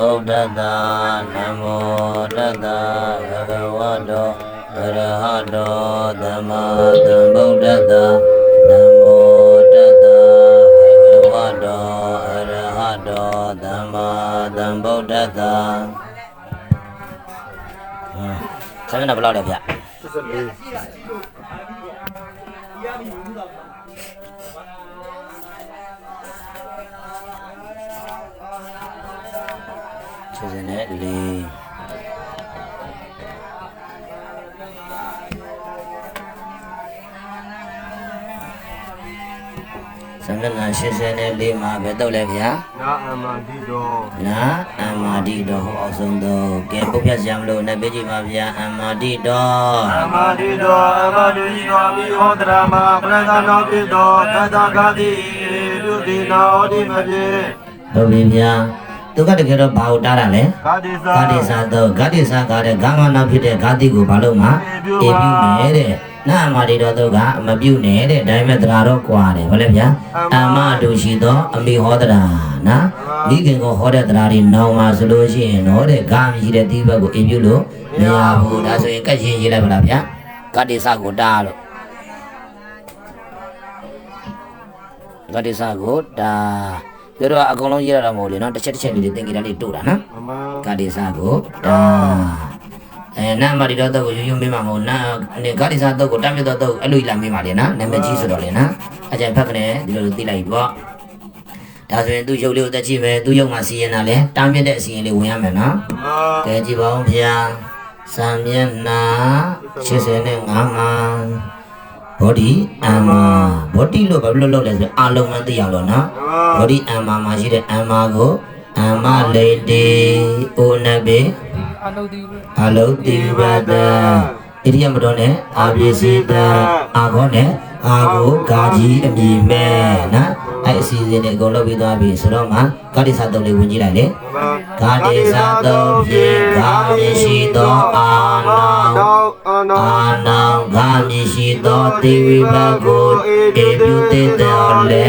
ဗုဒ္ဓတာနမောတတာဘဂဝတောဗရဟတောသမ္မာသမ္ဗုဒ္ဓတာနမောတတာဘဂဝတောအရဟတောသမ္မာသမ္ဗုဒ္ဓတာဆင်းရဲဘလောက်လဲဗျ84 လင်းသံဃာ84မှာပဲတော့လဲဗျာနာအမတိတော်နာအမတိတော်ဟောအောင်ဆုံးတော့ကဲပုပ္ပဆရာမလို့နဲ့ပြကြည့်ပါဗျာအမတိတော်အမတိတော်အမတိတော်မိဟောတရမပရသနာတိတော်ကတ္တကတိပြုတိနာဩတိမပြေတို့ပြီဗျာ သူကတကယ်တော့ဘာကိုတားတာလဲဂတိသာဂါတိစာတော့ဂါတိစာကတဲ့ဂါမနာဖြစ်တဲ့ဂါတိကိုဘာလို့မှအေပြုမယ်တဲ့နာအမတိတော်တော့ကမပြုနဲ့တဲ့ဒါပေမဲ့တရားတော့ကွာတယ်ဗါလဲဗျာအမတူရှိသောအမိဟောတရာနော်မိခင်ကိုဟောတဲ့တရားတွေနောင်မှာဆိုလို့ရှိရင်တော့တဲ့ဂါမရှိတဲ့ဒီဘက်ကိုအေပြုလို့မရဘူးဒါဆိုရင်ကတ်ချင်းရေးလိုက်ပါလားဗျာဂါတိစာကိုတားလို့ဂါတိစာကိုတား ပြောတော့အကုန်လုံးရေးရတာမဟုတ်လေနော်တစ်ချက်တစ်ချက်လေးတွေသင်္ကေတလေးတို့တာနော်အမဂတိစာကိုဒါအဲနာမတိတော့တော့ကိုရိုးရိုးမေးမှာမဟုတ်နာနေဂတိစာတော့ကိုတမ်းပြတော့တော့အဲ့လိုလာမေးမှာလေနော်နာမည်ကြီးဆိုတော့လေနော်အကြိုင်ဖက်ကနေဒီလိုသိလိုက်ပေါ့ဒါဆိုရင်သူရုပ်လေးကိုတက်ကြည့်မယ်သူရုပ်မှာစီရင်တာလေတမ်းပြတဲ့အစီရင်လေးဝင်ရမယ်နော်အမကဲကြည့်ပါဦးဗျာစံမျက်နှာ85မှာ ဘောဒီအမ္မာဘောဒီလို့ဘာလို့လုပ်လဲဆိုအာလုံးမသိအောင်လို့နော်ဘောဓိအမ္မာမှာရှိတဲ့အမ္မာကိုအမ္မလေတေအိုနဘေအလုတိအလုတိဝတ္တဣရိယမတော်နဲ့အာပြေစီတအာခေါနဲ့အာကိုဂါကြီးအမိမဲ့နော် အဲ့အစီအစဉ်တွေအကုန်လုပ်ပြီးသွားပြီဆိုတော့မှဂါတိစာတုံးလေးဝင်ကြည့်လိုက်လေအမဂါတိစာတုံးဖြင့်ဂါမြရှိသောအာနောတောအနာအာနောဂါမြရှိသောတေဝိဘကိုတေပြုတေတော်လေ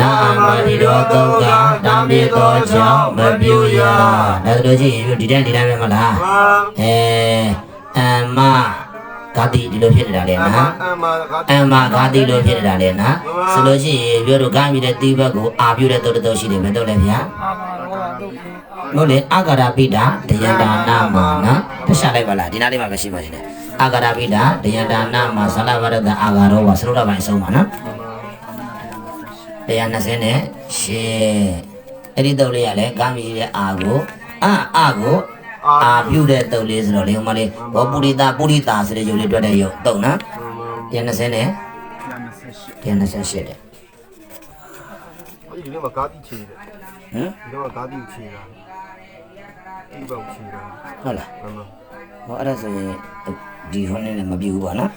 နာမတိတော်တုတ်ကတာမေတော်ကြောင့်မပြုရဒါဆိုလို့ရှိရင်ဒီတိုင်းဒီတိုင်းပဲမလားအမအဲအမ္မ ဂါတိဒီလိုဖြစ်နေတာလေနော်အမဂအမ္မဂါတိလိုဖြစ်နေတာလေနော်ဆိုလို့ရှိရင်ပြောတော့ဂါမိတဲ့တိဘက်ကိုအာပြုတဲ့တုတ်တုတ်ရှိတယ်ပဲတုတ်လည်းဗျာဟုတ်လေအာဂရပိတာဒယန္တာနာမနော်တခြားလိုက်ပါလားဒီနားလေးမှာပဲရှိပါသေးတယ်အာဂရပိတာဒယန္တာနာမဇလဝရဒအာဂရောဝသရုဒ္ဓပိုင်းအဆုံးပါနော်120နဲ့ရှင်းအဲ့ဒီတုတ်လေးရလဲဂါမိတဲ့အာကိုအာအာကို အာပြုတဲ့တုတ်လေးဆိုတော့လေဟိုမှာလေဘောပုရိတာပုရိတာဆိုတဲ့ရုပ်လေးတွေ့တဲ့ရုပ်တုတ်နော်120နဲ့128တဲ့ဒီနေ့မှာဂတိချေတယ်ဟမ်ဒီနေ့မှာဂတိချေတာဒီဘောက်ချေတာဟုတ်လားအမဟောအဲ့ဒါဆိုရင်ဒီဟိုနဲ့လည်းမပြူဘူးပေါ့နော်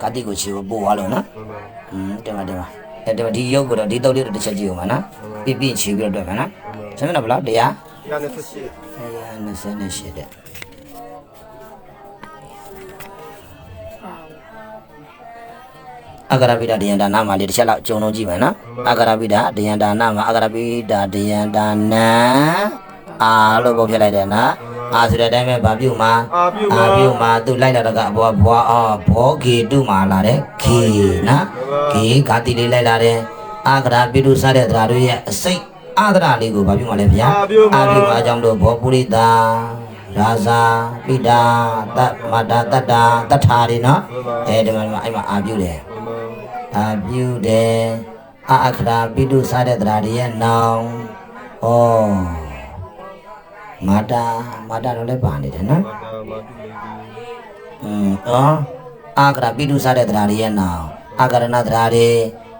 ကာတိကိုချီကိုပို့သွားလို့နော်အမอืมတင်ပါတင်ပါအဲ့ဒီဒီရုပ်ကိုတော့ဒီတုတ်လေးတော့တစ်ချက်ကြည့်အောင်ပါနော်ပြပြချီပြီးတော့တွေ့မှာနော်ဆင်းတော့ဘလားတရား ရနေဆက်ရှိ128တဲ့အဂရပိဒဒယန္တာနာမလေးတစ်ချက်လောက်ကြုံလုံးကြည့်မယ်နော်အဂရပိဒဒယန္တာနာမအဂရပိဒဒယန္တာနံအာလို့ပုံပြလိုက်တယ်နော်အာဆိုတဲ့အတိုင်းပဲဗာပြုမှာအာပြုအာပြုမှာသူလိုက်လာတော့ကအဘောဘွားအောဘောဂေတုမှာလာတဲ့ခေနော်ခေဂါတိလေးလိုက်လာတယ်အာဂရာပိတုစတဲ့သရာတို့ရဲ့အစိတ် အာဒရာလေးကိုဘာပြုမှာလဲဗျာအာပြုမှာအကြောင်းတို့ဘောပုရိတာရာဇာပိတာတမတာတတတာတထာတွေနော်အဲဒီမှာအဲ့မှာအာပြုတယ်အာပြုတယ်အာအခရာပိတုစားတဲ့တရားတွေရဲ့နောင်ဩမာတာမာတာတော့လည်းပါနေတယ်နော်အင်းအော်အာခရာပိတုစားတဲ့တရားတွေရဲ့နောင်အာကရဏတရားတွေ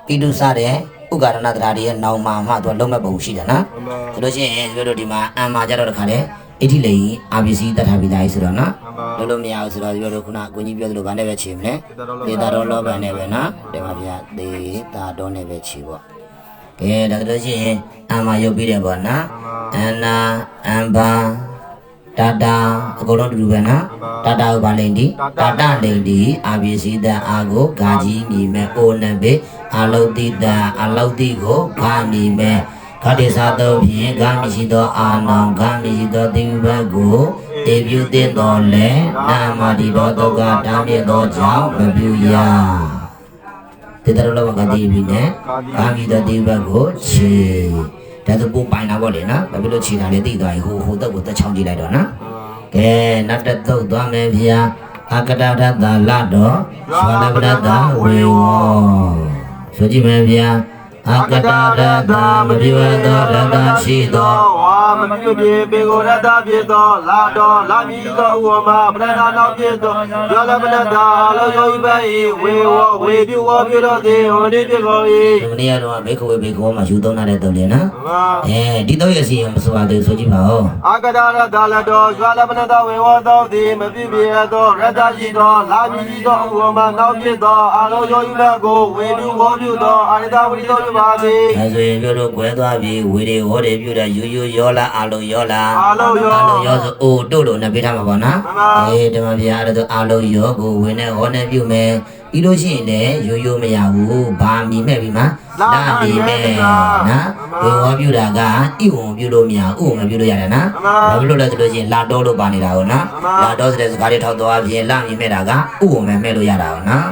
ပိတုစားတဲ့ ဥက္ကရဏတရားတွေရဲ့နောင်မှာမှသူကလုံးမဲ့ပုံရှိတယ်နော်အမဆိုလို့ရှိရင်ပြောလို့ဒီမှာအံမှာကြတော့တခါလေအဋ္ဌိလေအာဘီစီတတ်ထားပြီးသားကြီးဆိုတော့နော်အမလုံးလို့မရဘူးဆိုတော့ပြောလို့ခုနကိုကြီးပြောသလိုဗာနဲ့ပဲခြေမလဲဒေတာတော်ဒေတာတော်လောဘနဲ့ပဲနော်တယ်ပါဗျာဒေတာတော်နဲ့ပဲခြေပေါ့ကဲဒါဆိုလို့ရှိရင်အံမှာရုပ်ပြီးတယ်ပေါ့နော်အန္နာအံဘာ တာတာအကုန်လုံးတူတူပဲနော်တာတာဥပါလိန်ဒီတာတာလိန်ဒီအာဘိစီတအာကိုဂါကြီးမြည်မဲ့အိုနဘေအာလုတ်တိတအာလုတ်တိကိုဂါမြည်မဲ့ခတိသာသောဖြင့်ကာမရှိသောအာနောင်ကာမရှိသောတိဝိဘတ်ကိုတေပြုသင့်တော်လဲနာမတိတော်ဒုက္ခတားမြစ်သောကြောင့်မပြုရတေတရလောကတိပြီနဲ့ကာမိသောတိဝိဘတ်ကိုခြေ ဒါဆိုပို့ပိုင်တာပေါ့လေနော်ဘာဖြစ်လို့ခြေတာလဲသိသွားရင်ဟိုဟိုတော့ကိုတက်ချောင်းကြည့်လိုက်တော့နော်ကဲနတ်တသုတ်သွားမယ်ဗျာအကတရတ္တလတော်ဆွာလပရတ္တဝေဝောဆိုကြည့်မယ်ဗျာအကတရတ္တမပြဝသောရတ္တရှိသောဝါ မပြုပြေပေကိုရတဖြစ်သောလာတော်လာမည်သောဥဝမပရဏနောက်ဖြစ်သောယောလပနတာလောယောဤပဲဝေဝဝေပြုဝပြုတော်သည်ဟောဒီဖြစ်ကုန်၏ဒီမနေ့ကတော့ဘေခဝေဘေခောမှာယူသုံးထားတဲ့တုံးလေနော်ဝါအဲဒီတော့ရစီမဆိုပါသေးဆိုကြည့်ပါဦးအာကတာရတာလတော်ယောလပနတာဝေဝသောသည်မပြုပြေသောရတရှိသောလာမည်သောဥဝမနောက်ဖြစ်သောအာလောယောဤပဲကိုဝေပြုဝပြုသောအာရတဝိသောပြုပါသည်အဲဆိုရင်ပြောလို့ကွဲသွားပြီဝေတွေဟောတွေပြုတာယူယူရောလာအာလုံးရောလာအာလောယောအာလုံးရောဆိုအိုတို့လို့နဲ့ပေးထားမှာပေါ့နော်အေးဓမ္မဗျာအဲ့ဒါဆိုအာလုံးရောကိုဝေနဲ့ဟောနဲ့ပြုမယ်ပြီးလို့ရှိရင်လည်းယူယူမရဘူးဘာမီမဲ့ပြီမှာလာမီမဲ့နော်ဝေဟောပြုတာကဣဝံပြုလို့မရဥဝံမပြုလို့ရတယ်နော်ဘာဖြစ်လို့လဲဆိုလို့ရှိရင်လာတော့လို့ပါနေတာကိုနော်လာတော့ဆိုတဲ့စကားတွေထောက်သွားပြင်လာမီမဲ့တာကဥဝံမဲ့မဲ့လို့ရတာကိုနော်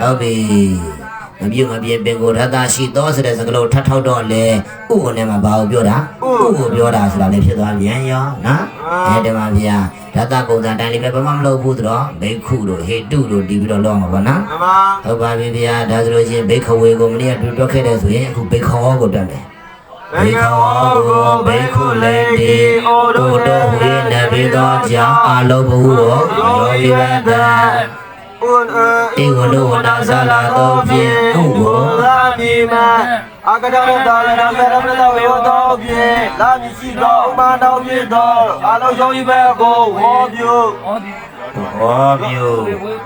ဟုတ်ပြီ မပြည့်မပြည့်ပင်ကိုရတ္တရှိသောဆိုတဲ့စကားလုံးထပ်ထောက်တော့လေဥကိုနဲ့မှာဘာကိုပြောတာဥကိုပြောတာဆိုတာလည်းဖြစ်သွားပြန်ရောနော်အဲဒီမှာဗျာရတ္တပုံစံတိုင်းလေးပဲဘာမှမလုပ်ဘူးဆိုတော့ဘိက္ခုတို့ဟေတုတို့တီးပြီးတော့လောက်မှာပေါ့နော်ဓမ္မဟုတ်ပါပြီဗျာဒါဆိုလို့ချင်းဘိက္ခဝေကိုမနေ့ကတွေ့တော့ခဲ့တယ်ဆိုရင်အခုဘိက္ခောကိုတွေ့မယ်ဘေခဝါကိုဘေခုလေတီအိုတို့တို့တို့ဝိနဘေသောကြောင့်အလုံးဘူးကိုယောဂီဝတ္တ ဥန်အေဧဝလောဝနာဇာလာသောဖြင့်ဥကိုလာမီမအာကတရတာရဏမေရမလဝေဝတောဖြင့်လာမီရှိသောဥမာတော်ဖြစ်သောအာလောယောဤဘက်ကိုဝေါ်ပြုဟောပြု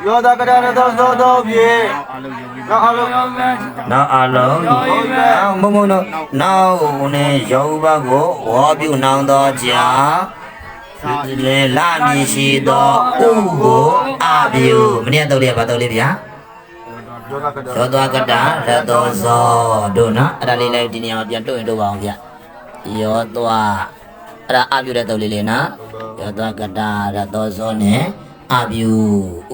ယောသကရတောသောသောဖြင့်နောက်အာလောနောက်အလုံးမမနောနောက်နဲ့ယောဘကိုဝေါ်ပြုနောင်သောကြောင့် လေလာမည်ရှိသောဥကိုအပြုမနေ့တော့လေပါတော့လေဗျာယောသကရသောသွားကတရတောဇောတို့နော်အဲ့ဒါလေးလည်းဒီနေရာမှာပြန်တွေ့ရင်တို့ပါအောင်ဗျယောသွားအဲ့ဒါအပြုတဲ့တော့လေးလေနော်ယောသွားကတရတောဇောနဲ့အပြု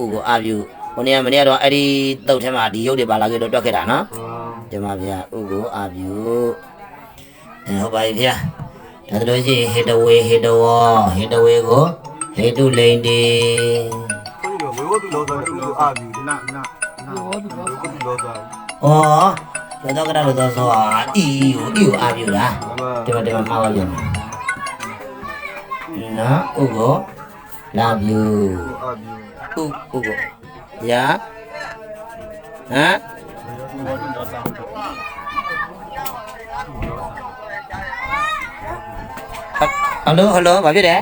ဥကိုအပြုဟိုနေ့ကမနေ့ကတော့အဲ့ဒီတုတ်ထဲမှာဒီရုပ်တွေပါလာခဲ့တော့တွက်ခဲ့တာနော်ဒီမှာဗျာဥကိုအာပြူအဲဟုတ်ပါပြီဗျာ ဒါတို့ရှိဟေတဝေဟေတဝောဟေတဝေကိုဟေတုလိန်တီခွင့်တော်ဝေဝတုလောသောဥလိုအာပြီနာနာနာဝေဝတုလောသောဩသောတော့ကရလို့သောဆိုအာအီကိုအီကိုအာပြူလားဒီမှာဒီမှာမှားပါပြန်နော်ဥကိုလာပြူအာပြီဥဥကိုညာဟမ် ဟယ်လိုဟယ်လိုဘာဖြစ်တယ်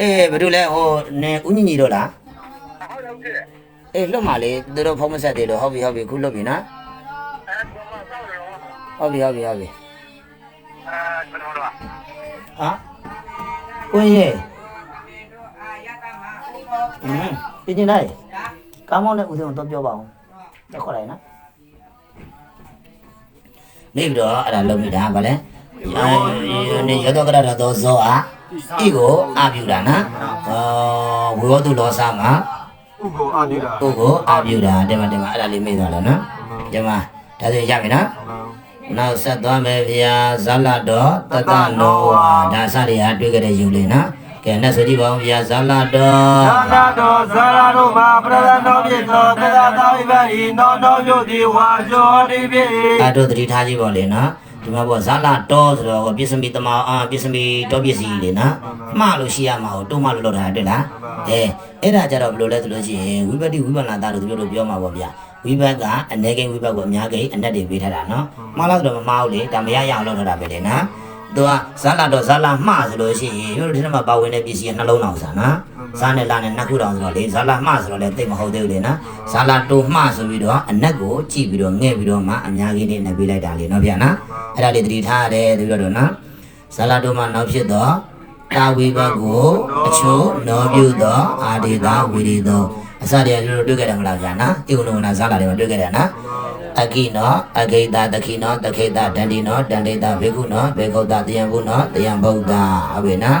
အေးဘယ်လိုလဲဟိုနေဦးညီညီတို့လားအေးလွတ်မှလေသူတို့ဖုံးမဆက်သေးလို့ဟုတ်ပြီဟုတ်ပြီခုလွတ်ပြီနော်ဟုတ်ပြီဟုတ်ပြီဟုတ်ပြီဟာကိုရဲ့อืมပြင်နေလိုက်ကောင်းမောင်းတဲ့ဦးဆုံးတော့ပြောပါအောင်တော့ခေါ်လိုက်နော် နေပြီးတော့အဲ့ဒါလုံးမိတာဗာလဲနေရတော့ကြတာတော့ဇောအာဤကိုအာပြူတာနော်အော်ဝေဝတုလောစာမှာဥကိုအာပြီတာကိုကိုအာပြူတာတင်မတင်မအဲ့ဒါလေးမိသွားတော့နော်ဒီမှာဒါဆိုရပြီနော်နောက်ဆက်သွားမယ်ဗျာဇလတော်တတနောဝါဒါစရိယာတွေ့ကြတဲ့ယူလေးနော် ကဲနဲ့ဆိုကြည့်ပါဦးဗျာဇလတော်သာနာတော်ဇာရတို့မှာပရဒတော်ဖြစ်သောသဒ္ဒါသာဝိပရိနောနောယုတိဝါဇောတိပိအာတို့တတိထားကြည့်ပါလေနော်ဒီမှာပေါ့ဇာလာတော်ဆိုတော့ပြစ္စမီတမအာပြစ္စမီတော်ပစ္စည်းလေနော်မှားလို့ရှိရမှာဟိုတုံးမလို့လောက်တာတွေ့လားအဲအဲ့ဒါကြတော့ဘယ်လိုလဲဆိုလို့ရှိရင်ဝိပတိဝိပန္နာတာလို့တို့ပြောမှာပေါ့ဗျာဝိဘတ်ကအ ਨੇ ကိဝိဘတ်ကိုအများကြီးအနက်တွေပေးထားတာနော်မှားလို့ဆိုတော့မမှားဘူးလေဒါမရရအောင်လုပ်ထားတာပဲလေနော် သူကဇာလာတော့ဇာလာမှားဆိုလို့ရှိရင်တို့ဒီထဲမှာပါဝင်တဲ့ပစ္စည်းကနှလုံးအောင်စားနော်ဇာနဲ့လာနဲ့နှစ်ခုတောင်ဆိုတော့လေဇာလာမှားဆိုတော့လေတိတ်မဟုတ်သေးဘူးလေနော်ဇာလာတိုမှားဆိုပြီးတော့အနက်ကိုကြည့်ပြီးတော့ငဲ့ပြီးတော့မှအများကြီးနေနေပေးလိုက်တာလေနော်ဗျာနော်အဲ့ဒါလေးသတိထားရတယ်တပြီးတော့နော်ဇာလာတိုမှာနောက်ဖြစ်တော့တာဝိဘတ်ကိုအချို့နောပြုသောအာဒေတာဝိရိသော အစတည်းကတို့တွေ့ခဲ့တယ်မလားဗျာနော်ဧကုဏဝနာဇာလာတွေမှာတွေ့ခဲ့တယ်နော်အကိနောအဂိတတခိနောတခိတဒန္တိနောဒန္တိတဘေကုနောဘေကုတတယံဘုနောတယံဗုဒ္ဓဟုတ်ပြီနော်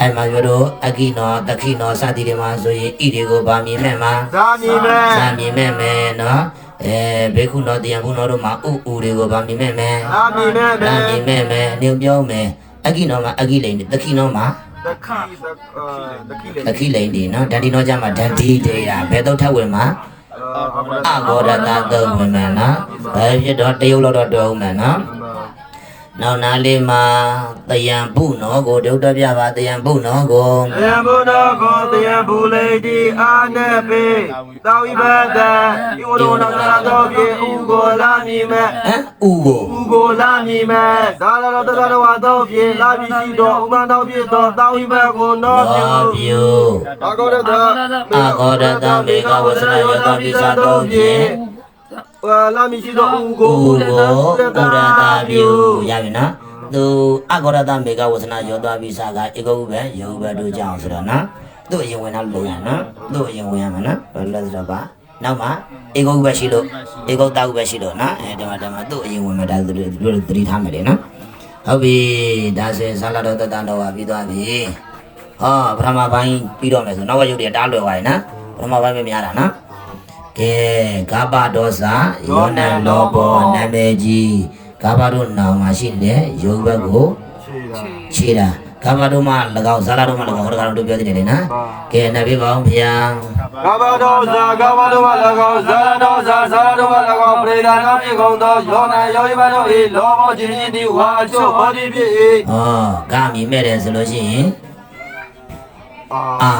အဲ့မှာပြောတော့အကိနောတခိနောစသည်တွေမှာဆိုရင်ဣတွေကိုဗာမြင်မဲ့မှာသာမီမဲ့ဇာမြင်မဲ့မယ်နော်အဲဘေကုနောတယံဘုနောတို့မှာဥဥတွေကိုဗာမြင်မဲ့မယ်သာမီမဲ့ဇာမြင်မဲ့မယ်နေပြောမယ်အကိနောမှာအကိလိန်တခိနောမှာ တခိတခိလေတခိလိန်ဒီနော်ဒန္တိနောကြမှာဒန္တိတေတာဘယ်တော့ထပ်ဝင်မှာအဘောရတသုံးဝင်မယ်နော်။ဒါဖြစ်တော့တရုတ်လောက်တော့တော်ဦးမယ်နော်။ နောက်နာလေးမှာတယံဘုနောကိုဒုဒ္ဒပြပါတယံဘုနောကိုတယံဘုနောကိုတယံဘူလေတိအာနေပေသာဝိဘဒံဤဝရောနာသာတော်ပြေဥကိုလာမီမဲ့ဟမ်ဥကိုဥကိုလာမီမဲ့သာရတော်တတော်ဝါတော်ပြေလာပြီးရှိတော်ဥမ္မာတော်ပြေတော်သာဝိဘကိုနောလောပြုပြုအာဂောရတအာဂောရတမေကဝဆရာယောတပိစာတောဖြင့်ဝါ လာမီရှိတော်ဥဥကိုကိုဥရတပြုရပြီနော်။သူအဂောရတမေကဝဆနာယောတပိစာကဧကုဘယ်ယောဘယ်တို့ကြောင့်ဆိုတော့နော်။သူ့အရင်ဝင်တော့လုံရနော်။သူ့အရင်ဝင်ရမှာနော်။ဘယ်လိုလဲဆိုတော့ပါနောက်မှာဧကုဘယ်ရှိလို့ဧကုတောက်ပဲရှိလို့နော်။အဲဒီမှာဒီမှာသူ့အရင်ဝင်မှာဒါသူတို့သတိထားမယ်လေနော်။ဟုတ်ပြီဒါဆိုရင်ဇာလာတော်တတန်တော်ပါပြီးသွားပြီ။ဟောပထမပိုင်းပြီးတော့မယ်ဆိုနောက်ကရုပ်တွေတားလွယ်သွားပြီနော်။ပထမပိုင်းပဲများတာနော်။ ကဲဂါဘဒောစာယောနံလောဘောနာမည်ကြီးဂါဘတို့နောင်မှာရှိတဲ့ရုပ်ဘက်ကိုခြေတာခြေတာဂါဘတို့မှ၎င်းဇာလာတို့မှ၎င်းဟောကတော့တို့ပြောနေတယ်လေနော်။ကဲနတ်ပြပါအောင်ဖျားကဘာတော်ဇာကဘာတော်မလကောဇာတော်ဇာဇာတော်မလကောပရိဒါနာမြေကုန်သောယောနာယောယဘတို့ဤလောဘောခြင်းချင်းဒီဝါအချို့ဟောဒီဖြစ်၏။ဩဂါမြည်မဲ့တယ်ဆိုလို့ရှိရင် အာအာ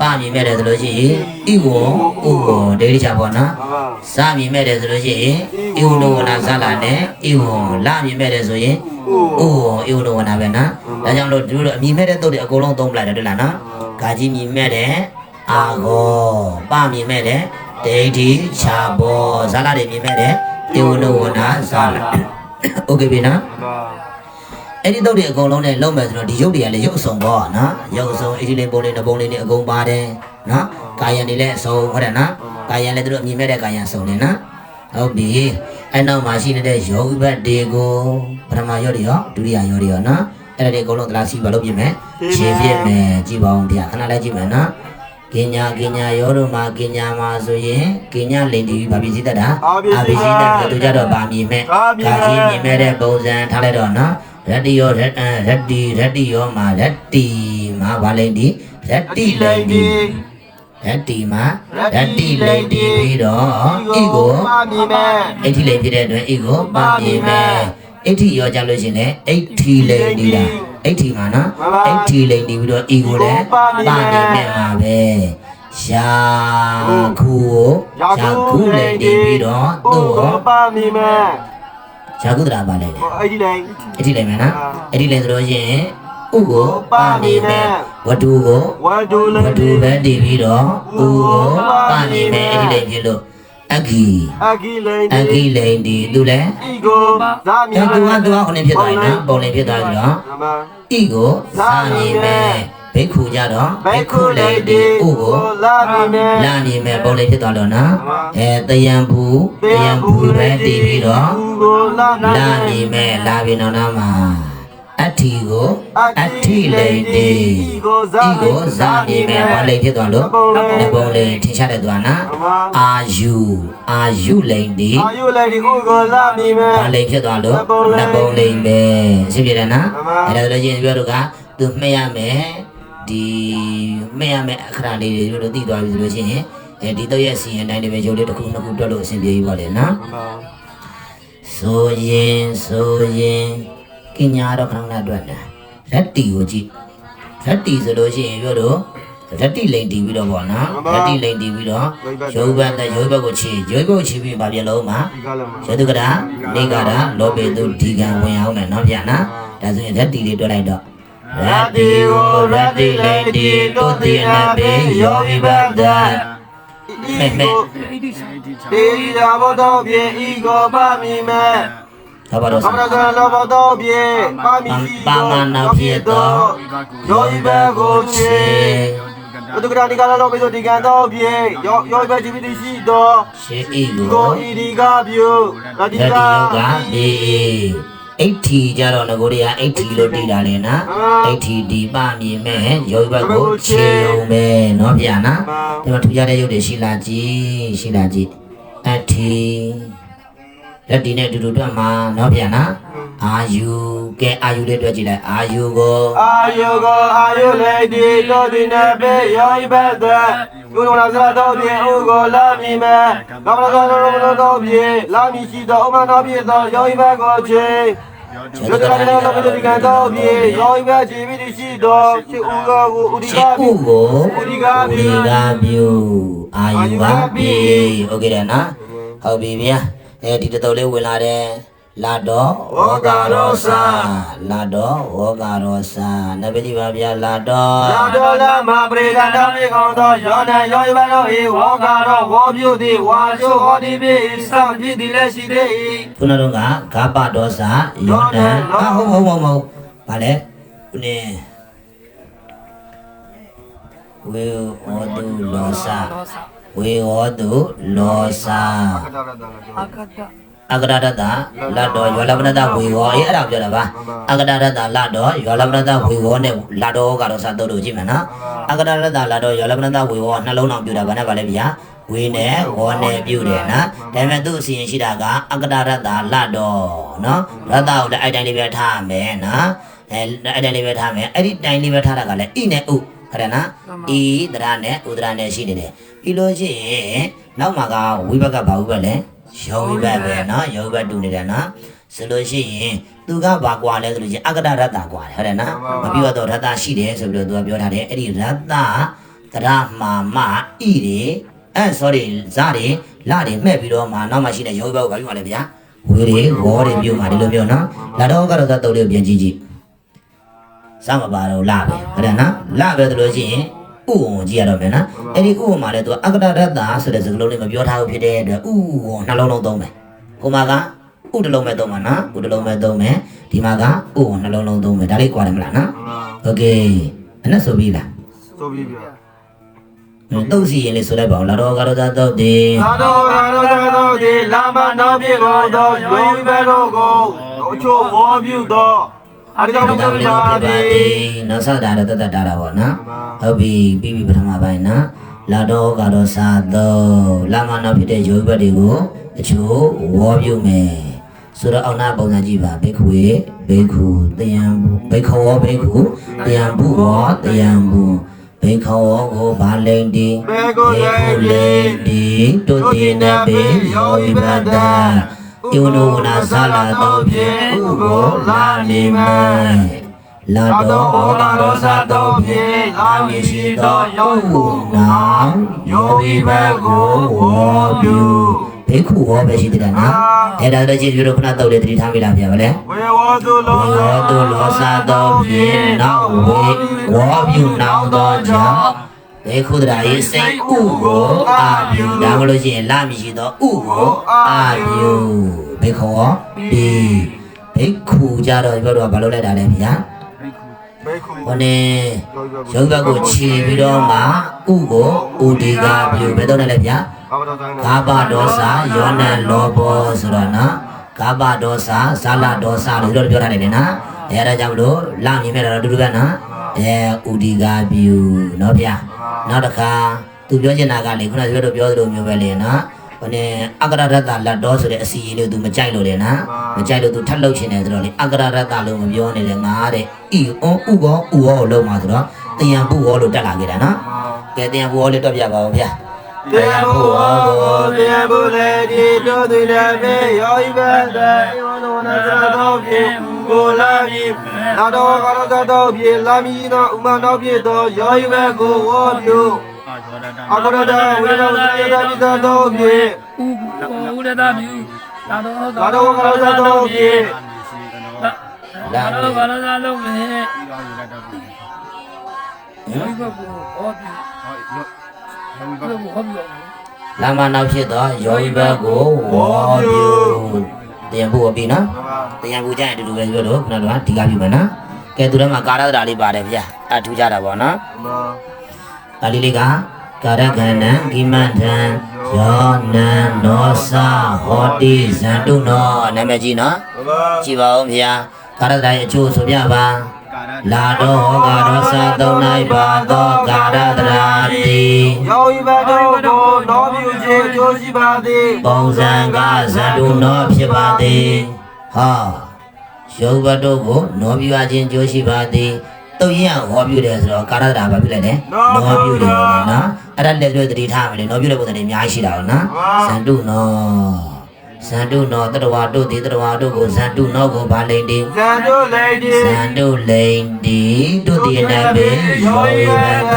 ပမြည်မဲ့တယ်ဆိုလို့ရှိရင်ဣဝံဥဝံဒိဋ္ဌိချပေါ့နော်ဘာ။ဇာမြည်မဲ့တယ်ဆိုလို့ရှိရင်ဣဝံဝနာဇာလာနဲ့ဣဝံလမြည်မဲ့တယ်ဆိုရင်ဥဥဝံဣဝံဝနာပဲနော်။ဒါကြောင့်လို့တို့တို့အမြည်မဲ့တဲ့တုတ်တွေအကုန်လုံးသုံးပလိုက်တယ်တွေ့လားနော်။ဂါကြီးမြည်မဲ့တဲ့အာဂောပမြည်မဲ့တဲ့ဒိဋ္ဌိချဘောဇာလာတွေမြည်မဲ့တဲ့ဣဝံဝနာဇာလာ။ Okay ပြီနော်။ဘာ အဲ့ဒီတုတ်တွေအကုန်လုံးနဲ့လုံးမယ်ဆိုတော့ဒီရုပ်တွေကလည်းရုပ်အစုံပေါ့နော်ရုပ်အစုံအဒီလေးပုံလေးနှစ်ပုံလေးတွေအကုန်ပါတယ်နော်ကာယံတွေလည်းအစုံဟုတ်တယ်နော်ကာယံလည်းသူတို့အမြင်မဲ့တဲ့ကာယံအစုံတယ်နော်ဟုတ်ပြီအဲ့နောက်မှာရှိနေတဲ့ယောဂဘတ်တွေကိုပထမယောတွေရောဒုတိယယောတွေရောနော်အဲ့ဒါတွေအကုန်လုံးသလားစီဘာလို့ပြင်မယ်ရှင်းပြမယ်ကြည့်ပါဦးဗျာခဏလေးကြည့်မယ်နော်ကင်ညာကင်ညာယောတို့မှာကင်ညာမှာဆိုရင်ကင်ညာလင်တီဗာပစ္စည်းတတ်တာအာပစ္စည်းတတ်သူကြတော့ဗာမြင်မဲ့ကာကြီးမြင်မဲ့တဲ့ပုံစံထားလိုက်တော့နော် ရတ္တိယောရတ္တရတ္တိရတ္တိယောမှာရတ္တိမှာဗာလိန်ဒီရတ္တိလိန်ဒီရတ္တိမှာရတ္တိလိန်ဒီပြီးတော့ဤကိုပါမီမဲ့အဋ္ဌိလိန်ဖြစ်တဲ့အတွက်ဤကိုပါမြေမဲ့အဋ္ဌိယောကြလို့ရှရင်လေအဋ္ဌိလိန်ဒီလားအဋ္ဌိမှာနော်အဋ္ဌိလိန်ဒီပြီးတော့ဤကိုလည်းပါမြေမဲ့မှာပဲရှာခုကိုရှာခုလိန်ဒီပြီးတော့သူ့ကိုပါမီမဲ့ ရှာခုတရာပါလိန်လေအဲ့ဒီလိုက်အဲ့ဒီလည်းမယ်နော်အဲ့ဒီလည်းဆိုလို့ရှိရင်ဥကိုပါနေမယ်ဝတ္ထုကိုဝါဒူဝလေးတ္ထုပဲတည်ပြီးတော့ဥကိုပါနေမယ်အဲ့ဒီလည်းဖြစ်လို့အဂီအဂိလိန်အဂီလိန်ဒီသူလည်းဤကိုဇာမီအဲသူကသူကခုနေဖြစ်သွားပြီနော်ပုံလေးဖြစ်သွားပြီတော့မဤကိုစာနေမယ်ဘိက္ခုကြတော့ဘိက္ခုလိန်ဒီဥကိုလာမီမဲ့လာနေမယ်ပုံလေးဖြစ်သွားတော့နော်အဲတယံဘူးတယံဘူးပဲတည်ပြီးတော့ ကိုလာနာလာနေမဲ့လာပြီနော်နော်မှာအဋ္ဌိကိုအဋ္ဌိလိန်ဒီဤကိုဇာဤကိုဇာနေမဲ့ဘာလိန်ဖြစ်သွားလို့ဒီပုံလေးထင်ရှားတဲ့သွားနော်အာယူအာယူလိန်ဒီအာယုလိုက်ဒီဥကိုလာမီမဲ့ဘာလိန်ဖြစ်သွားလို့နှစ်ပုံလိန်ပဲရှင်းပြတယ်နော်အဲ့ဒါလည်းချင်းပြောတော့ကသူမှတ်ရမယ်ဒီမှတ်ရမယ်အခရာလေးတွေတို့သိသွားပြီဆိုလို့ရှိရင်အဲဒီတော့ရဲ့စီရင်တိုင်းတွေပဲရုပ်လေးတစ်ခုနှစ်ခုတွက်လို့အဆင်ပြေပြီပေါ့လေနော် ဆိုရင်ဆိုရင်ကညာတော့ခဏခဏအတွက်တယ်ရက်တီကိုကြည့်ရက်တီဆိုလို့ရှိရင်ပြောတော့ရက်တီလိန်တီပြီးတော့ပေါ့နော်ရက်တီလိန်တီပြီးတော့ရုပ်ဘတ်တဲ့ရုပ်ဘတ်ကိုချီရုပ်ဘတ်ကိုချီပြီးပါပြလုံးမှာဒီကလည်းမရတုကရာနေကရာလောဘေတုဒီကံဝင်အောင်မယ်နော်ဗျာနော်ဒါဆိုရင်ရက်တီလေးတွက်လိုက်တော့ရက်တီကိုရက်တီလိန်တီတို့တိနဘေယောဘိဘတ်ဒ မဲ့မဲ့ တေရီသာဘောတော်ပြေဤကိုပါမီမဲ့ ဘာပါတော့ သမရကလောဘောတော်ပြေပါမီစီ ပါမနာဖြစ်တော့ ယောဤဘကိုချေ ဘုဒ္ဓဂရာဒီကလာတော့ပြီးတော့ဒီကံတော့ပြေရောရောပဲជីวิตရှိတော့ ရှေးဤကို ကိုဤဒီကပြုရတိ ရတ္ က တိယကဘေ အိဋ္ဌီကြတော့ငကိုတွေကအိဋ္ဌီလို့တည်တာလေနော်အိဋ္ဌီဒီပမြင်မဲ့ရုပ်ဘက်ကိုခြေုံပဲနော်ဗျာနော်ဒီမှာထူကြတဲ့ရုပ်တွေရှိလာကြည့်ရှိလာကြည့်အဋ္ဌီလက်ဒီနဲ့အတူတူတွက်မှာနော်ဗျာနော်အာယုကဲအာယုလေးတွက်ကြည့်လိုက်အာယုကိုအာယုကိုအာယုလေးဒီလိုဒီနေပေယောဤဘတ်သဘုရားနာဇာတော်ပြေဥကိုလာမီမဲဘာမလာတော်တော်ပြေလာမီရှိတော်အမနာပြေတော်ယောဤဘတ်ကိုချေ ယတရဏနမိတမိကံသောဖြင့်ရောဤကခြေမိတိရှိသောခြေဥကောကိုဥဒိကပြုကိုဥဒိကပြုဥဒိကပြုအာယုကပြီဟုတ်ကဲ့နော်ဟုတ်ပြီဗျာအဲဒီတတော်လေးဝင်လာတယ် လာတော့ဝေါကာရောစာလာတော့ဝေါကာရောစာနဗတိပါဗျာလာတော့လာတော်လာမပရိဒန္တမေကောင်သောယောနယောယဘတော်ဤဝေါကာရောဝေါပြုသည်ဝါကျိုဟောဒီပိစံဖြစ်သည်လည်းရှိသေး၏ခုနတော့ကဂါပဒောစာယောနန်အာဟုတ်ဟုတ်ဟုတ်ဟုတ်ဗာလဲခုနေဝေဟောတုလောစာဝေဟောတုလောစာအ ကရတတလတ်တော်ယောလပနတဝေဟောအေးအဲ့ဒါပြောတာပါအကရတတလတ်တော်ယောလပနတဝေဟောနဲ့လတ်တော်ကတော့စတော့လို့ကြည့်မယ်နော်အကရတတလတ်တော်ယောလပနတဝေဟောနှလုံးအောင်ပြတာဗာနဲ့ဗာလဲဗျာဝေနဲ့ဝေါနဲ့ပြုတယ်နော်ဒါပေမဲ့သူ့အစီရင်ရှိတာကအကရတတလတ်တော်နော်ရတကိုလည်းအဲ့တိုင်းလေးပဲထားမယ်နော်အဲအဲ့တိုင်းလေးပဲထားမယ်အဲ့ဒီတိုင်းလေးပဲထားတာကလည်းဣနဲ့ဥခရနော်ဣဒရနဲ့ဥဒရနဲ့ရှိနေတယ်ပြီးလို့ရှိရင်နောက်မှာကဝိဘကဘာဝိဘလဲ ယောဂတ်ပဲနော်ယောဂတ်တူနေတယ်နော်ဆိုလို့ရှိရင်သူကဘာကွာလဲဆိုလို့ရှိရင်အကတရတ္တကွာတယ်ဟုတ်တယ်နော်မပြောတော့ရတ္တရှိတယ်ဆိုပြီးတော့သူကပြောထားတယ်အဲ့ဒီရတ္တတရမာမဣတွေအဲ sorry ဇာတွေလာတွေမှဲ့ပြီးတော့မှနောက်မှရှိတဲ့ယောဂတ်ကိုဘာပြောလဲဗျာဝေတွေဝေါ်တွေပြုမှာဒီလိုပြောနော်လာတော့ကတော့သာတုတ်လေးပြန်ကြည့်ကြည့်စမပါတော့လာပဲဟုတ်တယ်နော်လာပဲဆိုလို့ရှိရင် ဥုံကြည့်ရတော့မယ်နော်အဲ့ဒီဥုံမှာလည်းသူကအကတရတ္တဆိုတဲ့စကားလုံးလေးမပြောထားဘူးဖြစ်တဲ့အတွက်ဥကိုနှလုံးလုံးသုံးမယ် ဟိုမှာကဥတလုံးမဲ့သုံးမှာနော်ဥတလုံးမဲ့သုံးမယ်ဒီမှာကဥကိုနှလုံးလုံးသုံးမယ်ဒါလေးကြွားတယ်မလားနော်โอเคအနက်ဆိုပြီလား ဆိုပြီးပြ တုတ်စီရင်လေးဆိုလိုက်ပါအောင်လာတော့ကတော့သာတုတ်တယ် သာတော်ရာတော်တော်ဒီလာမတော်ပြေတော်သောယောဂီဘတော်ကိုအချို့ဝေါ်ပြုသော အရိယဘုရားပါတိနောက်ဆက်တာတော့တတ်တတ်တာပါပေါ့နော်ဟုတ်ပြီပြီးပြီပထမပိုင်းနော်လာတော့ကတော့သာတုတ်လာမနောက်ဖြစ်တဲ့ယောဂဘတ်တွေကိုအချို့ဝေါ်ပြုမယ်ဆိုတော့အောင်နာပုံစံကြည့်ပါဘိက္ခွေဘိက္ခုတယံဘူဘိက္ခဝောဘိက္ခုတယံဘူဝောတယံဘူဘိက္ခဝောကိုဘာလိန်တီဘေကိုလေလေဒီတုတိနဘေယောဣဘတ ယုံနုနာဇာလာတော်ဖြင့်ဥကိုလာနေမယ်လာတော်ဩလာတော်သာတော်ဖြင့်လာမည်ရှိသောယုံဟုနာယောဣဘကိုဝေါ်ပြုဘိက္ခုဝေါ်ပဲရှိတယ်နော်အဲ့ဒါလည်းကြည့်ပြီးတော့ခဏတော့လေတတိထားမိလားဗျာဗလဲဝေဝေါ်သူဝေလောယောတုလောစာတော်ဖြင့်နောက်ဝေဝေါ်ပြုနောင်တော်ကြောင့် ဘေခုဒရာဤစိတ်ဥကိုအာပြုဒါမလို့ရှိရင်လာမည်ရှိသောဥကိုအာပြုဘေခောဒီဘေခုကြတော့ပြောတော့ဘာလို့လဲတာလဲဗျာဘေခုဟိုနေရုပ်ဘက်ကိုခြေပြီးတော့မှဥကိုဥဒီကပြုဘယ်တော့လဲဗျာဘာတော်တိုင်းဂါဘဒောစာယောနံလောဘောဆိုတော့နော်ဂါဘဒောစာဇာလဒောစာလို့ပြောပြောထားတယ်နော်အဲဒါကြောင့်မလို့လာမြင်မဲ့တာတော့တူတူပဲနော် အဲဥဒီကာပြူနော်ဗျာနောက်တစ်ခါသူပြောချင်တာကလေခုနကပြောတော့ပြောသလိုမျိုးပဲလေနော်ဟိုနေအကရရတ္တလတ်တော်ဆိုတဲ့အစီအလေးကို तू မကြိုက်လို့လေနော်မကြိုက်လို့ तू ထပ်လုပ်ချင်တယ်ဆိုတော့လေအကရရတ္တလို့မပြောနေလေငါတဲ့ဤဩဥကောဥရောကိုလုံးမှာဆိုတော့တယံပုရောလို့တက်လာခဲ့တာနော်ကဲတယံပုရောလေးတော့ပြပါဦးဗျာတရားဘုရားကိုတရားဘုလေဒီတို့သူလည်းပဲယောဤဘတ်တဲ့ယောနဝနသတော်ဖြင့် ကိုလာပြီနာတော်ကရတော်ဖြင့်လာမည်သောဥမတော်ဖြင့်သောယောဤဘတ်ကိုဝေါ်ပြုအကရတဝေတော်သေတပိသတော်ဖြင့်ဥဥရတာမြူသာတော်နာတော်ကရတော်ဖြင့်လာတော့ဘာလို့သာလုံးလဲဒီဘက်ကိုဟောပြီးဒီဘက်ကိုဟောပြီးလမ်းမနောက်ဖြစ်သောယောဂီဘက်ကိုဝေါ်ပြုတရားဖို့ပြီနော် တရားဖို့ကြရင်အတူတူပဲပြောလို့ခုနကဒီကားပြုမယ်နော်ကဲသူထဲမှာကာရဒရာလေးပါတယ်ဗျာအထူးကြတာပေါ့နော်ပါဠိလေးကကာရကဏံကိမန္ထံယောနံနောစာဟောတိဇန္တုနောနာမည်ကြီးနော်မှန်ပါကြည်ပါဦးဗျာကာရတရာရဲ့အကျိုးဆိုပြပါလာတော့ဟောကာရောစာသုံးနိုင်ပါသောကာရတရာတိယောဤဘတော်ကိုနောပြုခြင်းအကျိုးရှိပါသည်ပုံစံကဇန္တုနောဖြစ်ပါသည် ဟောရုပ်ဘတ်တို့ကိုနောပြအခြင်းကြိုးရှိပါသည်တုတ်ရင်ဟောပြုတယ်ဆိုတော့ကာရတရာဘာဖြစ်လဲလဲနောပြုတယ်နော်အဲ့ဒါလက်တွေ့သတိထားမယ်လေနောပြုတဲ့ပုံစံတွေအများကြီးရှိတာဟုတ်နော်ဇန္တုနော ဇန္တုနောတတဝါတို့ဒီတတဝါတို့ကိုဇန္တုနောကိုဗာလိန်တိဇန်တို့လေးဒီဇန္တုလိန်တီတို့ဒီနဘေယောဝိဘက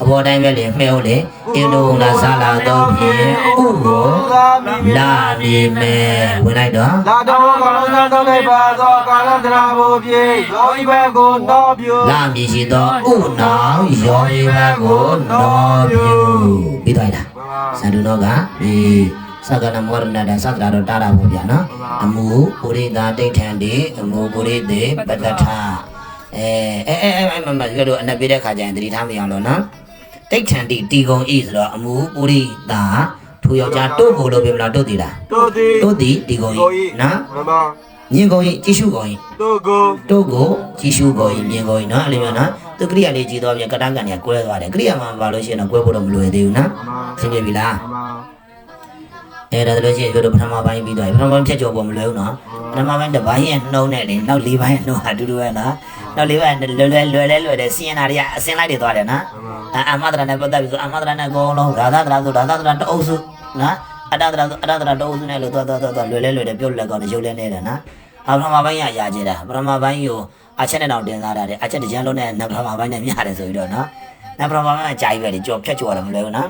အဘောတိုင်းပဲလေမှဲဟုတ်လေအင်းတို့လာစားလာတော့ဖြင့်ဥကိုလာနေမယ်ဝင်လိုက်တော့လာတော်ကလုံးစားတော်လိုက်ပါသောကာလတရာဘုပြေယောဤဘကိုနောပြုလာမည်ရှိသောဥနောင်ယောဝိဘကိုနောပြုပြီးသွားလားဇန္တုနောကဒီ သက္ကနမောရဏတသက္ကရာတော့တာတာပေါ့ဗျာနော်အမူပုရိသဒိဋ္ဌံတိအမူပုရိသေပတ္တထအဲအဲအဲအဲမမတို့အနက်ပြတဲ့ခါကျရင်တတိထားမရအောင်လို့နော်တိဋ္ဌံတိတီကုံဤဆိုတော့အမူပုရိတာထူယောက်ျားတို့ကိုလို့ပြောမလားတို့တည်လားတို့သည်တို့တည်တီကုံဤနော်မှန်ပါမြင်ကုံဤကြည့်ရှုကုံဤတို့ကိုတို့ကိုကြည့်ရှုကုံဤမြင်ကုံဤနော်အဲ့လိုမျိုးနော်သူကရိယာလေးကြည့်တော့ပြန်ကတန်းကန်နေကွဲသွားတယ်ကရိယာမှာပါလို့ရှိရင်တော့ကွဲဖို့တော့မလွယ်သေးဘူးနော်မှန်ပါရှင်းပြပြီလားမှန်ပါ အဲ့ဒါတလို့ရှိရင်တို့ပထမပိုင်းပြီးသွားပြီပထမပိုင်းဖြတ်ကျော်ပေါ်မလွယ်ဘူးနော်ပထမပိုင်းတစ်ပိုင်းရဲ့နှုံးနဲ့လေနောက်လေးပိုင်းရဲ့နှုံးဟာအတူတူပဲနော်နောက်လေးပိုင်းလွယ်လွယ်လွယ်လွယ်လွယ်တယ်စီရင်တာတွေကအစင်လိုက်တွေသွားတယ်နော်အအမဒရနဲ့ပတ်သက်ပြီးဆိုအမဒရနဲ့အကုန်လုံးရာသဒရာဆိုရာသဒရာတအုပ်စုနော်အတ္တဒရာဆိုအတ္တဒရာတအုပ်စုနဲ့လို့သွားသွားသွားသွားလွယ်လဲလွယ်တယ်ပြုတ်လက်ကောင်းတယ်ရုပ်လဲနေတယ်နော်အပထမပိုင်းရရာကျတာပထမပိုင်းကိုအချက်နဲ့တောင်တင်စားတာတယ်အချက်တစ်ချမ်းလုံးနဲ့နပထမပိုင်းနဲ့မြရတယ်ဆိုပြီးတော့နော် နပထမပိုင်းကကြာကြီးပဲလေကြော်ဖြတ်ကျော်ရတယ်မလွယ်ဘူးနော်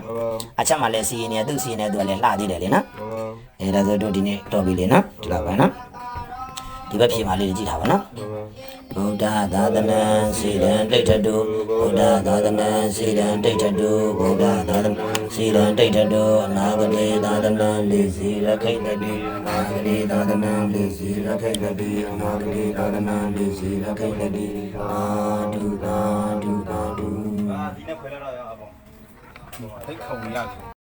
အချက်မှလည်းစီရင်နေသူ့စီရင်နေသူကလည်းလှသေးတယ်လေနော်အဲဒါဆိုတို့ဒီနေ့တော်ပြီလေနော်ဒီလောက်ပါနော်ဒီဘက်ပြင်ပါလေးကြည့်ထားပါနော်ဗုဒ္ဓသာသနံစေတံတိဋ္ဌတုဗုဒ္ဓသာသနံစေတံတိဋ္ဌတုဗုဒ္ဓသာသနံစေတံတိဋ္ဌတုအနာဂတိသာသနံလိစီရခိတတိအနာဂတိသာသနံလိစီရခိတတိအနာဂတိသာသနံလိစီရခိတတိအာဒုသာဒုသာ ဒုဒီနဲ့ခွဲလိုက်တော့ရအောင်ပေါ့ဟိုတိတ်ခုံရတယ်